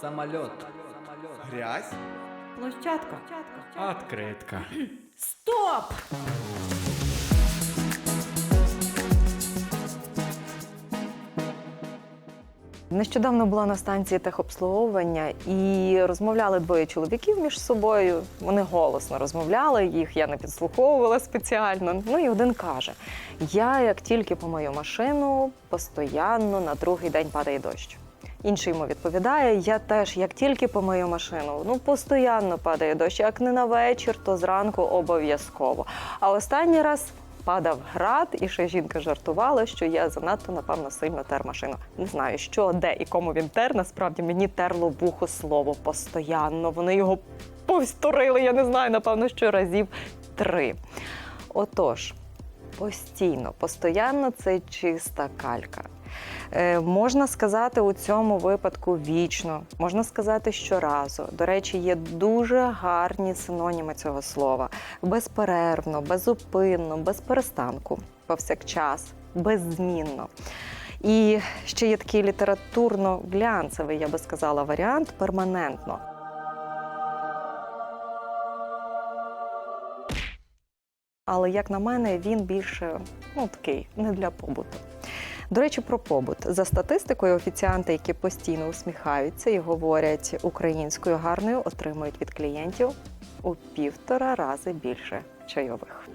Самолет. Грязь? Площадка. Откритка. Стоп! Нещодавно була на станції техобслуговування і розмовляли двоє чоловіків між собою. Вони голосно розмовляли, їх я не підслуховувала спеціально. Ну і один каже: Я як тільки помию машину, постійно на другий день падає дощ. Інший йому відповідає: Я теж, як тільки помию машину, ну постійно падає дощ. Як не на вечір, то зранку обов'язково. А останній раз падав град, і ще жінка жартувала, що я занадто напевно сильно тер машину. Не знаю, що, де і кому він тер. Насправді мені терло вухо слово постоянно. Вони його повторили, я не знаю, напевно, що разів три. Отож, постійно, постоянно це чиста калька. Е, можна сказати у цьому випадку вічно, можна сказати щоразу. До речі, є дуже гарні синоніми цього слова: безперервно, безупинно, без перестанку, повсякчас, беззмінно. І ще є такий літературно-глянцевий, я би сказала, варіант перманентно. Але як на мене, він більше ну такий не для побуту. До речі, про побут за статистикою. Офіціанти, які постійно усміхаються і говорять українською гарною, отримують від клієнтів у півтора рази більше чайових.